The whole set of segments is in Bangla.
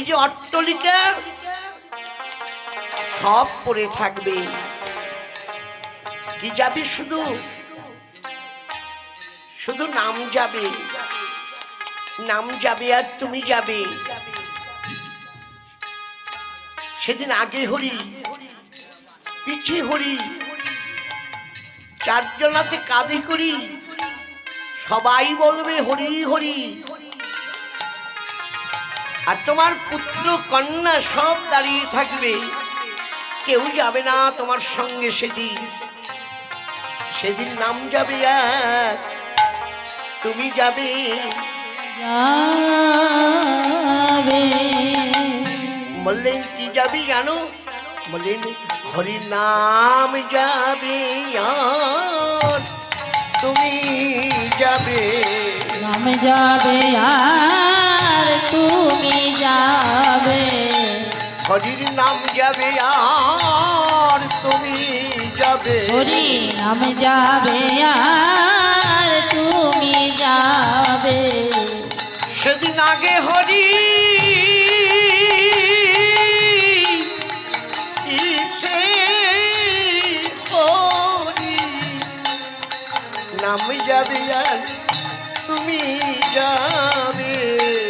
এই যে অট্টলিকা, সব পড়ে থাকবে। কি যাবে শুধু? শুধু নাম যাবে। নাম যাবে আর তুমি যাবে। সেদিন আগে হরি, পিছে হরি, চারজনাতে কাঁধে করি, সবাই বলবে হরি হরি। আর তোমার পুত্র কন্যা সব দাঁড়িয়ে থাকবে। কেউ যাবে না তোমার সঙ্গে সেদিন। সেদিন নাম যাবে আর তুমি যাবে। বললেন কি যাবি জানো? বললেন হরি নাম যাবে তুমি যাবে। নাম যাবে আর তুমি যাবে। হরির নাম যাবে আর তুমি যাবে। হরি নাম যাবে আর তুমি যাবে। সেদিন আগে হরি নাম যাবে আর তুমি যাবে।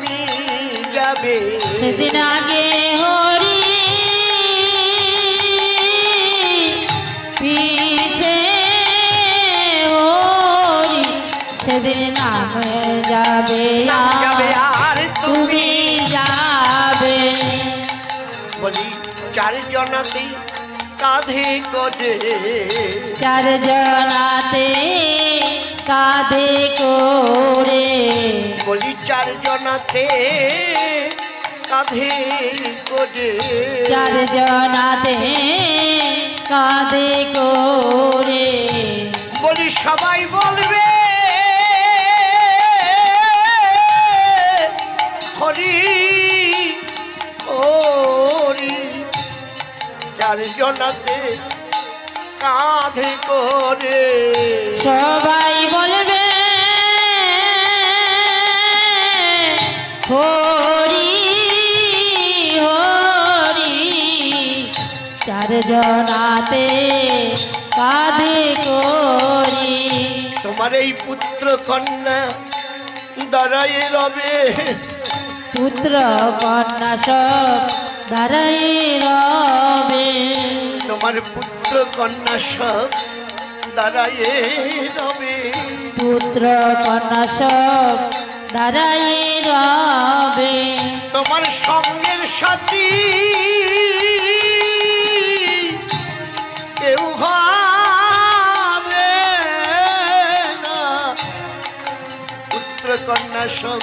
তুমি যাবে। সেদিন আগে হরি পিছে হরি সেদিন নাম যাবে যাবে আর তুমি যাবে। বলি চার জনাতে কাঁধে করে। চার জনাতে কাঁধে করে। বলি চার জনাতে কাঁধে করে। চার জনাতে কাঁধে করে। বলি সবাই বলবে হরি হরি। চার জনাতে কাঁধে করে। সবাই হরি হরি চার জনাতে কাঁধে করি। তোমার এই পুত্র কন্যা দাঁড়ায় রবে। পুত্র কন্যা সব দাঁড়াই রবে। তোমার পুত্র কন্যা সব দাঁড়ায় রবে। পুত্র কন্যা সব দাঁড়াই রবে। তোমার সঙ্গের সাথী। কেউ হবে না। পুত্র কন্যা সব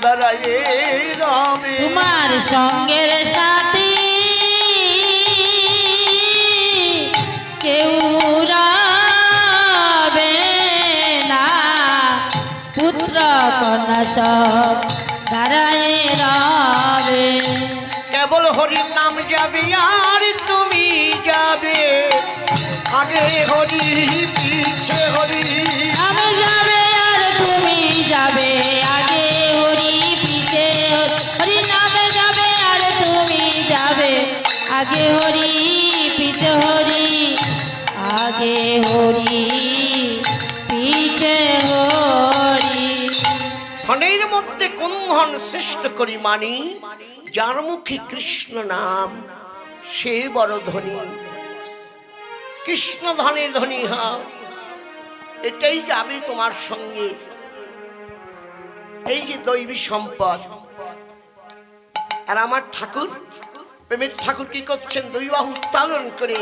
দাঁড়ায় রবে। তোমার সঙ্গের সাথী সব রবে। কেবল হরির নাম যাবে আর তুমি যাবে। আগে হরি পিছে হরি। আমি যাবে আর তুমি যাবে। আগে হরি পিছে হরি। নামে যাবে আর তুমি যাবে। আগে হরি পিছে হরি। আগে হরি। ধনের মধ্যে কোন ধন সৃষ্ট করি মানি? যার মুখে কৃষ্ণ নাম, সে বড় ধনী। কৃষ্ণ ধনে ধনী হা এটাই যাবে তোমার সঙ্গে। এই যে দৈবী সম্পদ। আর আমার ঠাকুর, প্রেমের ঠাকুর কি করছেন? দুই বাহু উত্তোলন করে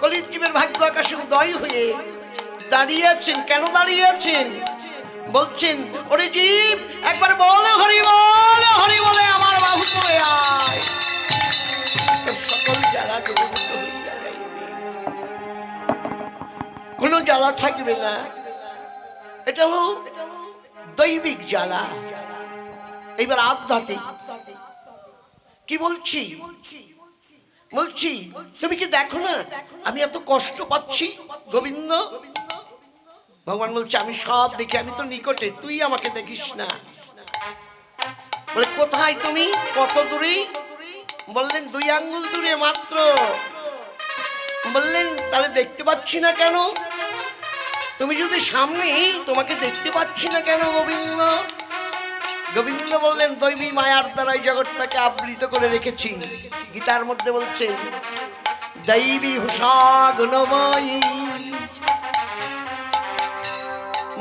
কলিজীবের ভাগ্য আকাশে উদয় হয়ে দাঁড়িয়ে আছেন। কেন দাঁড়িয়ে আছেন? বলছেন, ওরে জীব, একবার বল হরি বল, হরি বলে আমার বাহু চলে আয়। সকল জ্বালা কোনো জ্বালা থাকবে না। এটা হলো দৈবিক জ্বালা। এবার আধ্যাত্মিক। কি বলছি? বলছি, তুমি কি দেখো না আমি এত কষ্ট পাচ্ছি, গোবিন্দ? ভগবান বলছে, আমি সব দেখি, আমি তো নিকটে, তুই আমাকে দেখিস না। বলে, কোথায় তুমি? কত দূরে? বললেন, দুই আঙ্গুল দূরে মাত্র। বললেন, তাহলে দেখতে পাচ্ছি না কেন? তুমি যদি সামনে তোমাকে দেখতে পাচ্ছি না কেন, গোবিন্দ? গোবিন্দ বললেন, দৈবী মায়ার দ্বারা এই জগৎটাকে আবৃত করে রেখেছি। গীতার মধ্যে বলছেন দৈবী হুষা গুণময়ী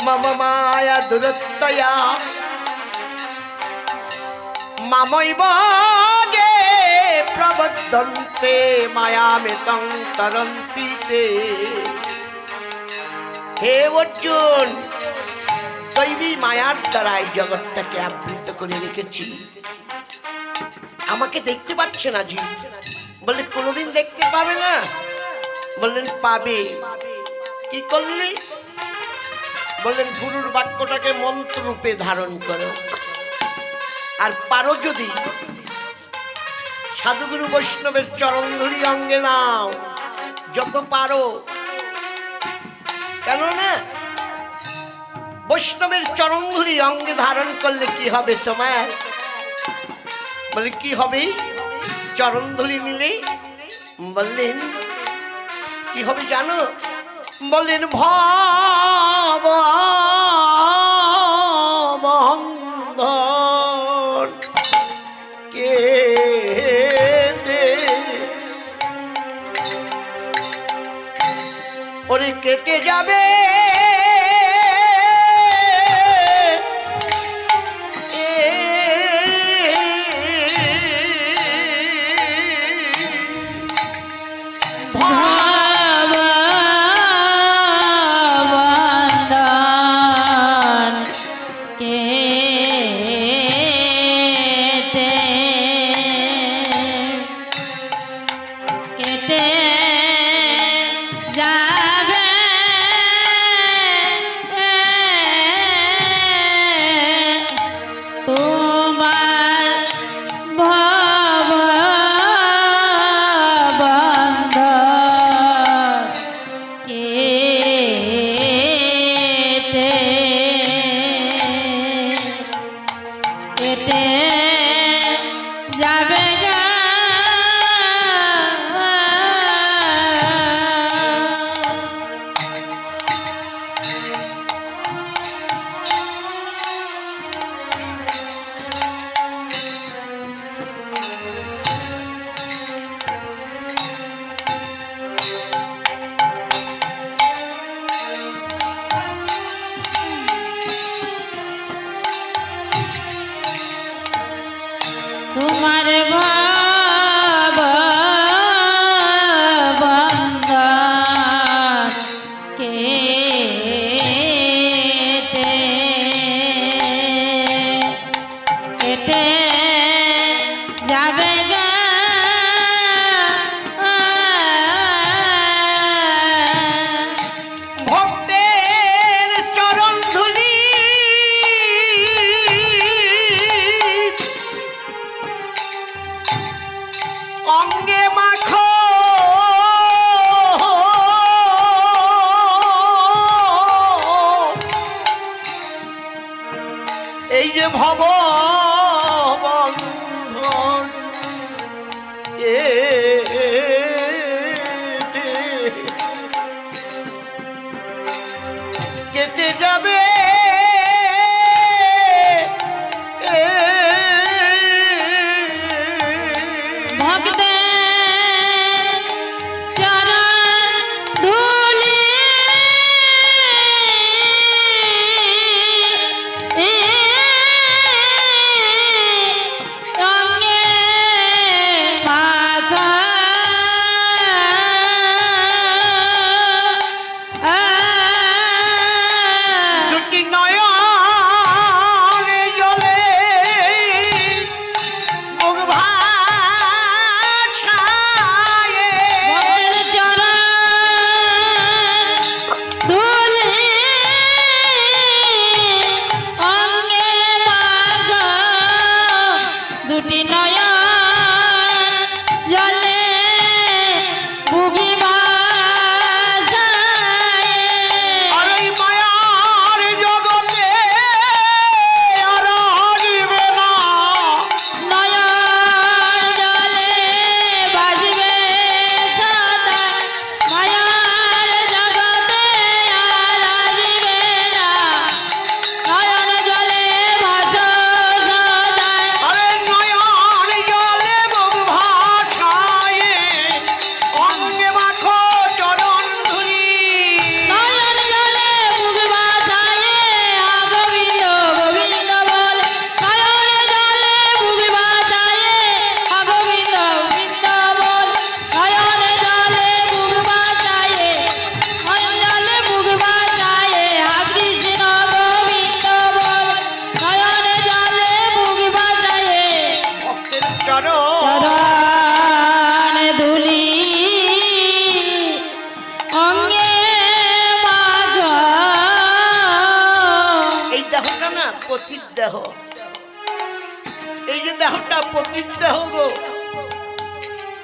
মম মায়া দূরত্বয়া মামৈব যে প্রবদ্ধন্তে মায়ামেতং তরন্তি তে হে অর্জুন, দৈবী মায়ার দ্বারা এই জগৎটাকে আবৃত করে রেখেছি। আমাকে দেখতে পাচ্ছে না জি। বলে কোনোদিন দেখতে পাবে না। বললেন, পাবে। কি করলে? বললেন গুরুর বাক্যটাকে মন্ত্র রূপে ধারণ করো। আর পারো যদি সাধুগুরু বৈষ্ণবের চরণধুলি অঙ্গে নাও, যত পারো। কেন না বৈষ্ণবের চরণধুলি অঙ্গে ধারণ করলে কি হবে তোমার? বলে, কি হবে? চরণ চরণধুলি নিলে বললেন, কি হবে জানো? বললেন ভাব কে ওরে কেটে যাবে? え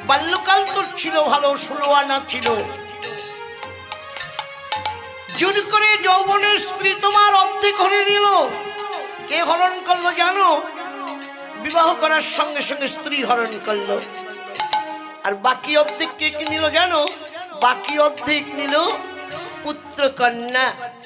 বাল্যকাল তোর ছিল ভালো সুলোয়ানা ছিল। জোর করে যৌবনের স্ত্রী তোমার অর্ধেক হরে নিল। কে হরণ করল জানো? বিবাহ করার সঙ্গে সঙ্গে স্ত্রী হরণ করল। আর বাকি অর্ধেক কে কি নিল জানো? বাকি অর্ধেক নিল পুত্র কন্যা